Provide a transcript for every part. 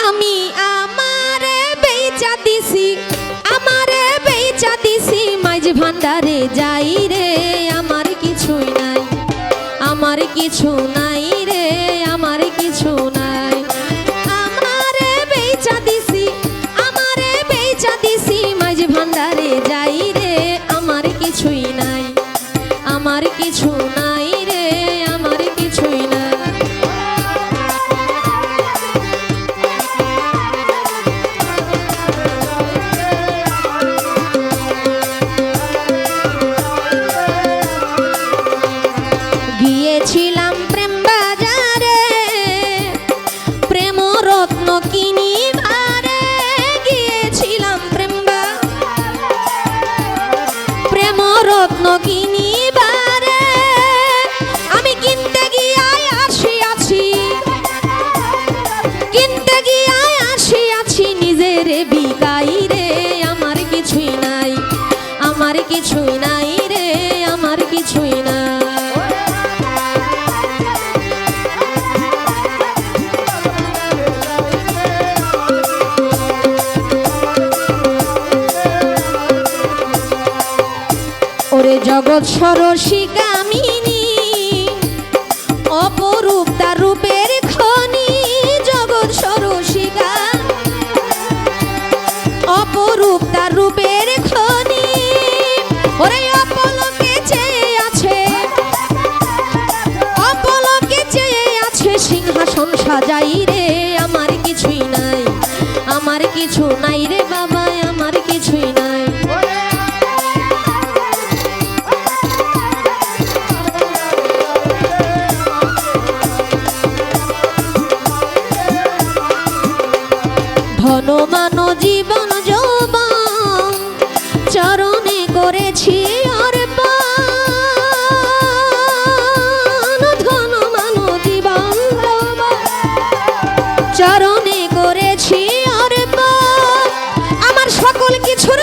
আমি আমারে বেচা দিছি, আমারে বেচা দিছি, মাঝ ভান্ডারে যাই রে, আমার কিছুই নাই, আমার কিছু নাই। রত্ন কিনিবারে জগৎ সরসী কামিনী, অপরূপ তার রূপের খনি, জগৎ সরসিকা অপরূপ তার রূপের খনি। ওরে অপলকে চেয়ে আছে, অপলকে চেয়ে আছে, সিংহাসন সাজাই রে। আমার কিছুই নাই, আমার কিছু নাই রে বাবা ধন মান জীবন যৌবন চরণে করেছি অর্পণ। ধন মান জীবন চরণে করেছি আমার সকল কিছুর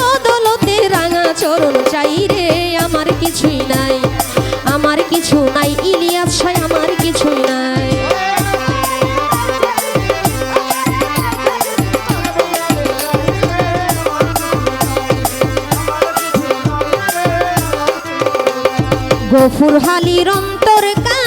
বদলতে রাঙা চরণ চাই রে, আমার কিছুই নাই, আমার কিছু নাই, ইলিয়াস, আমার কিছুই গফুর হালির অন্তর কানা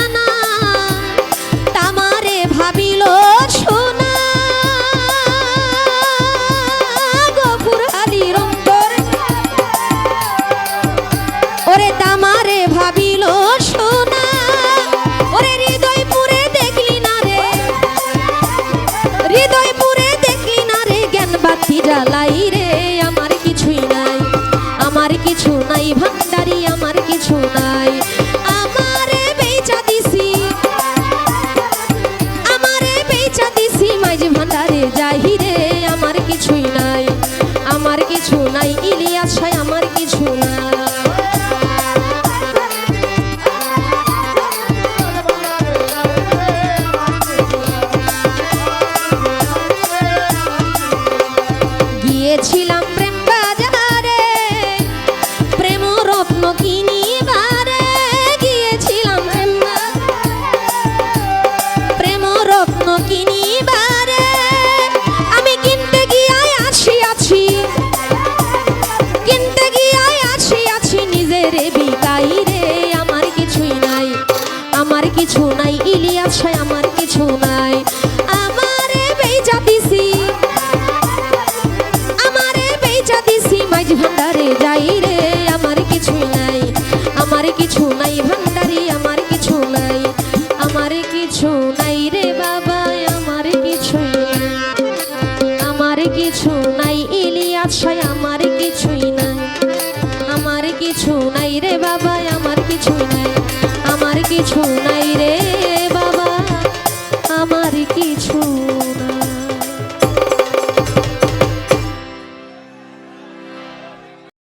কিছু নাই। আমারে বেচা দিছি। আমারে বেচা দিছি মাঝে ভান্ডারে যাই রে। আমার কিছুই নাই, আমার কিছু নাই। ইলিয়াস আমার কিনিবারে আমি কিনতে গিয়াই আছি কিনতে গিয়াই আছি নিজের বিকাই কিছু নাই আমার কিছু নাই রে।